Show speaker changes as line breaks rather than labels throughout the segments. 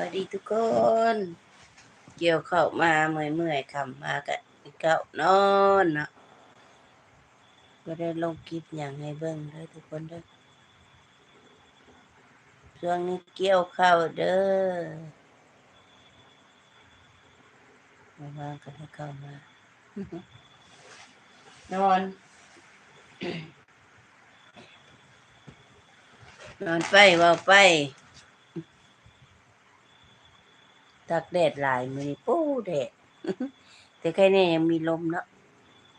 วัสดีทุกคน เกี่ยวเข้ามาเมื่อยเมื่อยคำมากันเก้านอนเนาะก็ได้ลงคลิปอย่างให้เบิ่งเด้ทุกคนเด้อช่วงนี้เกี่ยวเข้าเด้อมาว่างกันให้เข้ามา นอนนอนไปว่าไป ตักแดดหลายมือนี้ปู้แดดแต่แค่นี้ยังมีลมเนาะ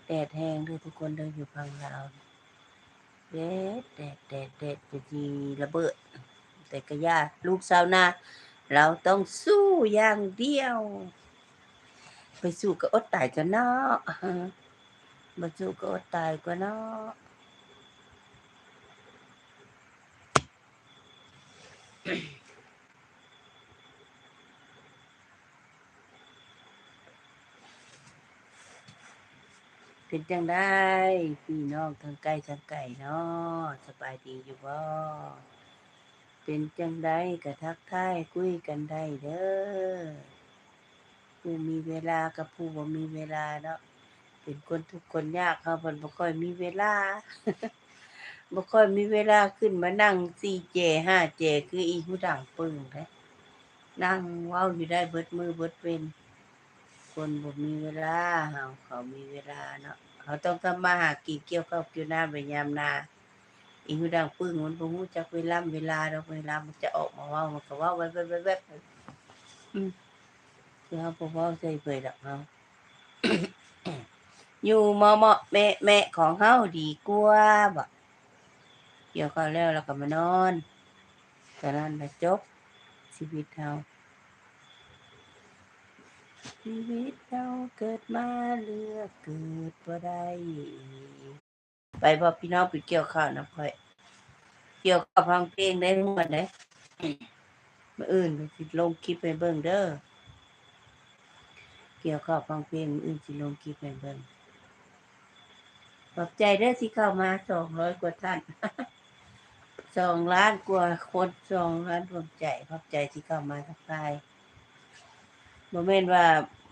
แดดแห้งด้วยทุกคนเดินอยู่พังลาวแดดแดดแดดแดดจะทีระเบิด แต่ก็ยากลูกสาวนาเราต้องสู้อย่างเดียว ไปสู้ก็อดตายกันเนาะมาสู้ก็อดตายกันเนาะ เป็นจังได้พี่น้องทางไกลทางไก่เนาะสบายดีอยู่บ่เป็นจังได้กะทักทายคุยกันได้เด้อผู้มีเวลากับผู้บ่มีเวลาเนาะเป็นคนทุกคนยากเขาเพิ่นบ่ค่อยมีเวลาบ่ค่อยมีเวลาขึ้นมานั่ง 4J 5J คืออีผู้ดังปึ้งแท้นั่งเว้าอยู่ได้เบิดมือเบิดเว้น คนบ่มีเวลาเฮาเขามีเวลาเนาะเขาต้องทำมาหากินเกี่ยวข้าวเกี่ยวน้ำไปยามนาอีหูดังปึ้งมันบ่ฮู้จักเวลาเวลาดอกเวลามันจะออกมาเว้ามันก็เว้าแวบๆๆอืมคือเฮาบ่เว้าใส่เผยดอกเฮาอยู่เหมาะๆแมะๆของเฮาดีกว่าบ่เกี่ยวข้าวแล้วแล้วก็มานอนตอนนั้นน่ะจบชีวิตเฮา ชีวิตเราเกิดมาเลือกเกิดบ่ได้ไปบ่พี่น้องไปเกี่ยวข้าวนะพ่อยเกี่ยวข้าวฟังเพลงได้ม่วนเด้มื้ออื่นก็สิลงคลิปให้เบิ่งเด้อเกี่ยวข้าวฟังเพลงมื้ออื่นสิลงคลิปให้เบิ่งขอบใจเด้อที่เข้ามา200กว่าท่าน2ล้านกว่าคน2ล้านดวงใจขอบใจที่เข้ามาทักทาย บ่แม่นว่า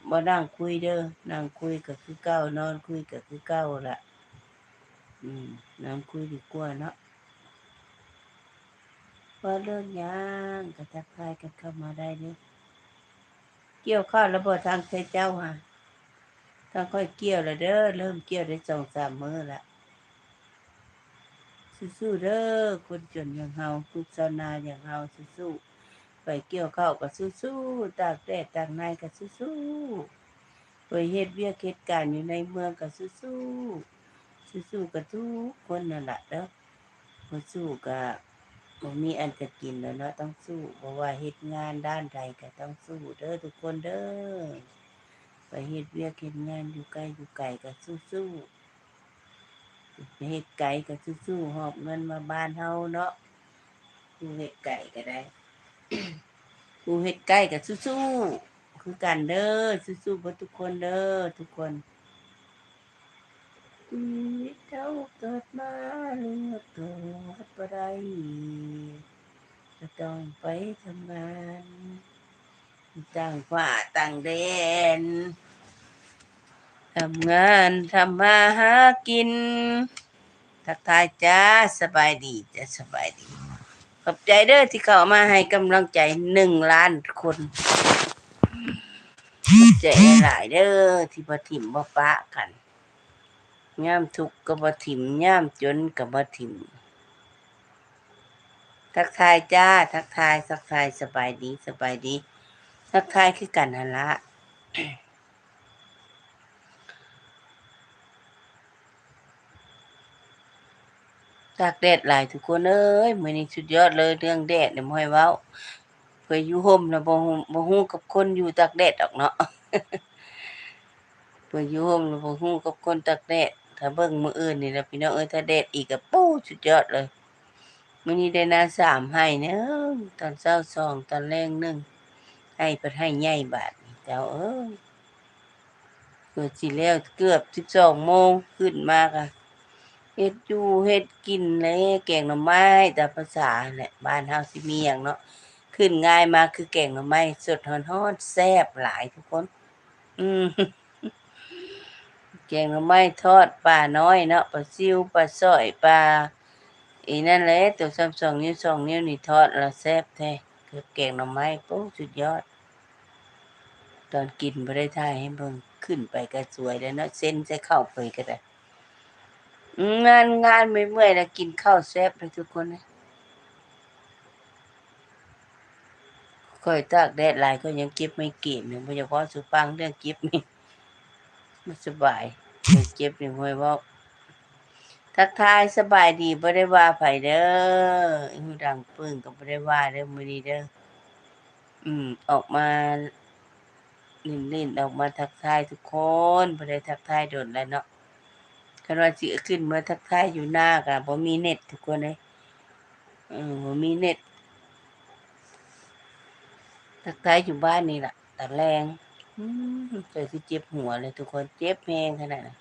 บ่นั่งคุยเด้อนั่งคุยก็คือเก่านอนคุยก็คือเก่าละอืมนั่งคุยดีกว่าเนาะว่าเรื่องยังก็ทักทายกันเข้ามาได้เด้อเกี่ยวข้าวแล้วบ่ทางใส่เจ้าหะทางค่อยเกี่ยวล้วเด้อเริ่มเกี่ยวได้2-3มื้อละสู้ๆเด้อคนจนอย่างเฮาทุกชาวนาอย่างเฮาสู้ๆ ไปเกี่ยวข้าวก็สู้ๆตากแดดตากในก็สู้ๆไปเฮ็ดเวียกเฮ็ดการอยู่ในเมืองก็สู้ๆสู้ๆกับทุกคนนั่นแหละเด้อบ่สู้ก็บ่มีอันจะกินแล้วเนาะต้องสู้บ่ว่าเฮ็ดงานด้านใดก็ต้องสู้เด้อทุกคนเด้อไปเฮ็ดเวียกเฮ็ดงานอยู่ไกลอยู่ไกลก็สู้ๆไปเฮ็ดไกลก็สู้ๆหอบเงินมาบ้านเฮาเนาะดูเฮ็ดไกลก็ได้ กูเฮ็ดใกล้กับสู้ๆคือกันเด้อสู้ๆเบ่ทุกคนเด้อทุกคนชีวิตเราเกิดมาเลือกเกิดบ่ได้ก็ต้องไปทำงานต่างฝ่าต่างแดนทำงานทำมาหากิน ทักทายจ้าสบายดีจ้าสบายดี ขอบใจเด้อที่เขามาให้กำลังใจหนึ่งล้านคนขอบใจหลายเด้อที่บ่ถิ่มบ่ปะกันย่ามทุกข์ก็บ่ถิ่มย่ามจนก็บ่ถิ่มทักทายจ้า ทักทายทักทายสบายดีสบายดี ทักทายคือกันหั่นละ ตากแดดหลายทุกคนเอ้ยมื้อนี้สุดยอดเลยเรื่องแดดเนี่ยบ่ให้เว้าเพื่ออยู่ห่มนะบ่บ่ฮู้กับคนอยู่ตากแดดดอกเนาะเพื่ออยู่ห่มนะบ่ฮู้กับคนตากแดดถ้าเบิ่งมื้ออื่นนี่ล่ะพี่น้องเอ้ยถ้าแดดอีกก็ปู้สุดยอดเลยมื้อนี้ได้นาสามให้เด้อตอนเช้าสองตอนแลงหนึ่งให้เพิ่นให้ใหญ่บาดนี้เจ้าเอ้ยเกิดสิแล้วเกือบ12โมงขึ้นมาก็ เฮ็ดอยู่เฮ็ดกินเลยแกงหน่อไม้ตามภาษาแหละบ้านเฮาสิมีหยังเนาะขึ้นง่ายมาคือแกงหน่อไม้สดฮ้อนๆแซ่บหลายทุกคน อืมแกงหน่อไม้ทอดปลาน้อยเนาะปลาซิวปลาสร้อยปลาอีนั่นแหละตัวซ้ำสองนิ้วสองนิ้วนี่ทอดแล้วแซ่บแท้คือแกงหน่อไม้โอ้สุดยอด ตอนกินบ่ได้ถ่ายให้เบิ่งขึ้นไปก็สวยแล้วเนาะเส้นใส่ข้าไปก็ได้ งานงานไม่เมื่อยแล้วกินข้าวแซ่บเลยทุกคนนะค่อยตากแดดหลายก็ยังเก็บไม่เก่งเนี่ยเฉพาะสุฟังเรื่องเก็บนี่มันสบายเก็บนี่ห้วยว้าทักทายสบายดีบ่ได้ว่าไผเด้อหูดังปึ้งก็บ่ได้ว่าเด้อมื้อนี้เด้ออืม ออกมาลิ่นๆออกมาทักทายทุกคนบ่ได้ทักทายโดนแล้วเนาะ คันว่าสิขึ้นมาทักทายอยู่หน้าก็บ่มีเน็ตทุกคนเอ้ยเออบ่มีเน็ตทักทายอยู่บ้านนี่แหล่ะตอนแรงอืมเจอคือเจ็บหัวเลยทุกคนเจ็บแฮงขนาดนั้น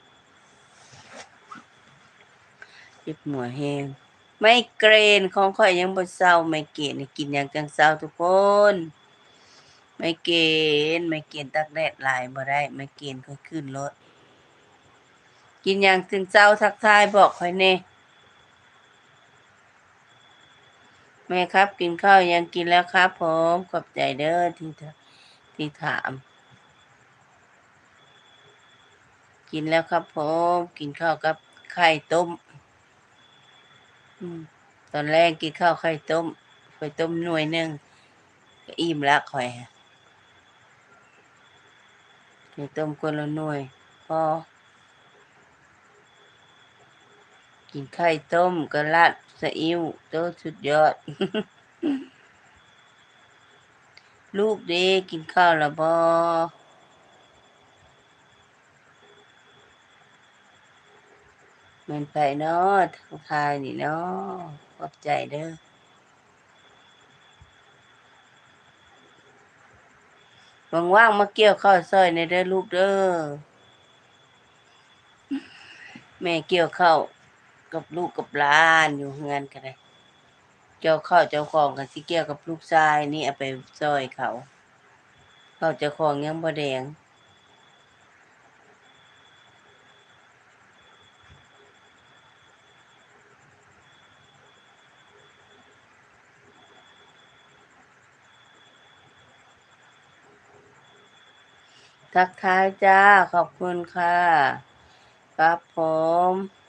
เจ็บหัวแฮงไมเกรนของข่อยยังบ่เซาไมเกรนกินหยังจังเซาทุกคนไมเกรนไมเกรนตากแดดหลายบ่ได้ไมเกรนค่อยขึ้นรถ กินหยังถึงเช้าทักทายบอกคอยแน่แม่ครับ กินข้าวยังกินแล้วครับผมขอบใจเด้อที่ที่ถาม กินแล้วครับผมกินข้าวกับไข่ต้มตอนแรกกินข้าวไข่ต้มไข่ต้มหน่วยหนึงก็อิ่มแล้วข่อยไข่ต้มคนละหน่วยพอ กินไข่ต้มกระลัดสะอิ่วโตสุดยอด ลูกเด้กินข้าวแล้วบ่แม่นไผเนาะทางทายนี่เนาะขอบใจเด้อว่างๆมาเกี่ยวข้าวซอยในเด้อลูกเด้อแม่เกี่ยวข้าว กับลูกกับหลานอยู่เฮือนกันเลยเกี่ยวข้าวเจ้าของกันสิเกี่ยวกับลูกชายนี่เอาไปซอยเขาเข้าวเจ้าของยังบ่แดงทักทายจ้า ขอบคุณค่ะ ครับผม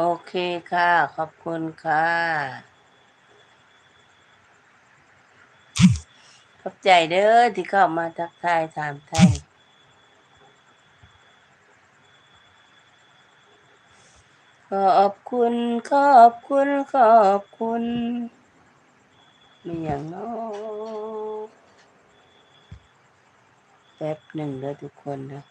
โอเคค่ะ ขอบคุณค่ะ ขอบใจเด้อที่เข้ามาทักทายถามไทยขอบคุณ ขอบคุณ ขอบคุณไม่อย่างน้อแป๊บหนึ่งแล้วทุกคนนะ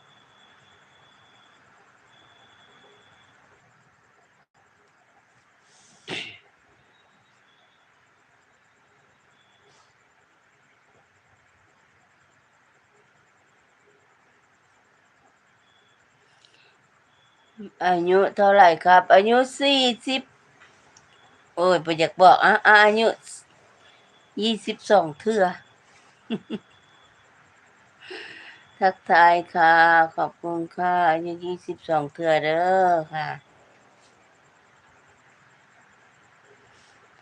อายุเท่าไหร่ครับ อายุสี่สิบโอ้ยบ่อยากบอกอะอะอายุยี่สิบสองเทื่อทักทายค่ะ ขอบคุณค่ะอายุยี่สิบสองเทื่อเด้อค่ะ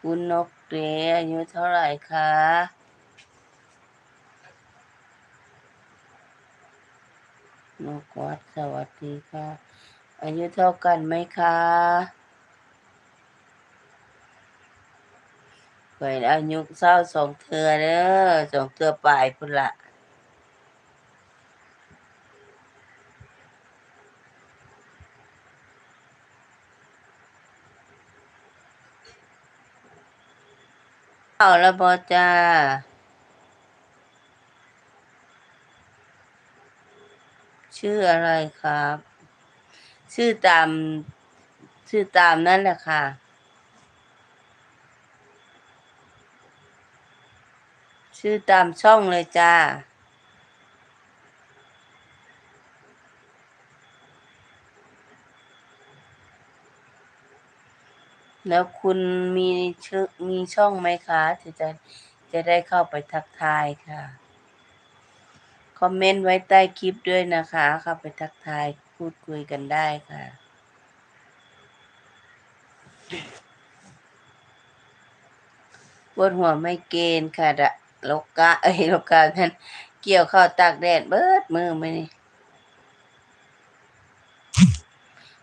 คุณนกเรอายุเท่าไหร่คะนกวัดสวัสดีค่ะ อายุเท่ากันไหมคะเปิดอายุเศร้าสองเทือเด้อสองเทือปลายพุ่นละเอาล้วบอจ้าชื่ออะไรครับ ชื่อตาม ชื่อตามนั่นแหละค่ะ ชื่อตามช่องเลยจ้าแล้วคุณมีชื่อมีช่องไหมคะจะจะจะได้เข้าไปทักทายค่ะ คอมเมนต์ไว้ใต้คลิปด้วยนะคะ เข้าไปทักทาย พูดคุยกันได้ค่ะ ปวดหัวไม่เกณฑ์ค่ะดะโลกะเอ้ยลกะนั่นเกี่ยวข้าวตากแดดเบิดมือไหมนี่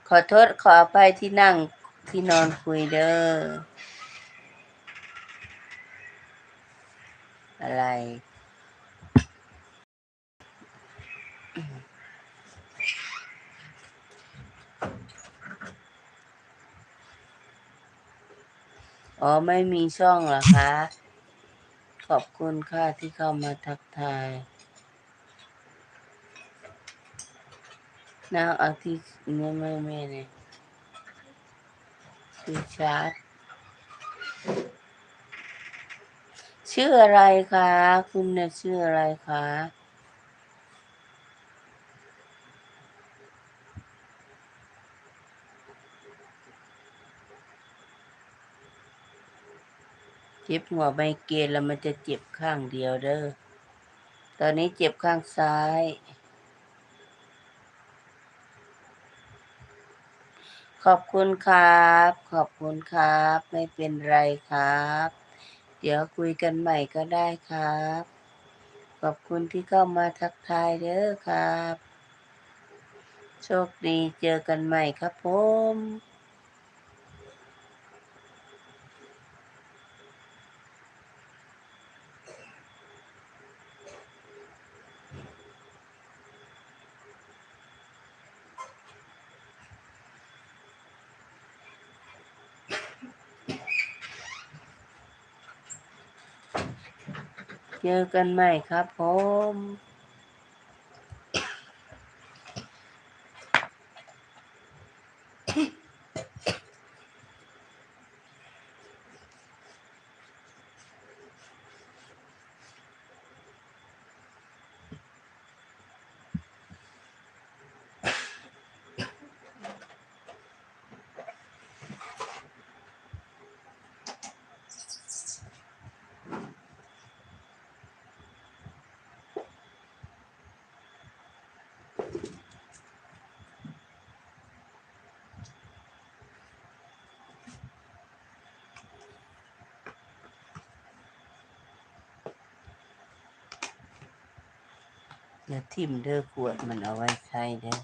ขอโทษขออภัยที่นั่งที่นอนคุยเด้ออะไร อ๋อไม่มีช่องเหรอคะ ขอบคุณค่ะที่เข้ามาทักทายนางอาทิตย์เนี่ยไม่ไม่เนี่ยคือชาร์ตชื่ออะไรคะ คุณเนี่ยชื่ออะไรคะ เจ็บหัวไมเกรนแล้วมันจะเจ็บข้างเดียวเด้อ ตอนนี้เจ็บข้างซ้าย ขอบคุณครับ ขอบคุณครับ ไม่เป็นไรครับ เดี๋ยวคุยกันใหม่ก็ได้ครับ ขอบคุณที่เข้ามาทักทายเด้อครับ โชคดีเจอกันใหม่ครับผม เจอกันใหม่ครับผม อย่าทิ่มเด้อขวดมันเอาไว้ใช้เด้อ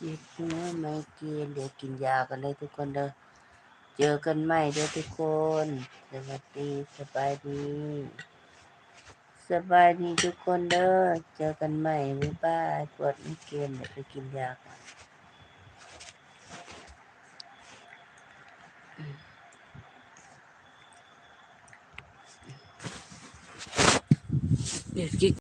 จิตนะไมเกินเดี๋ยวกินยากันเลยทุกคนเด้อเจอกันใหม่เด้อทุกคนสวัสดีสบายดีสบายดีทุกคนเด้อเจอกันใหม่บ๊ายบายปวดไม่เกินเดี๋ยวไปกินยากัน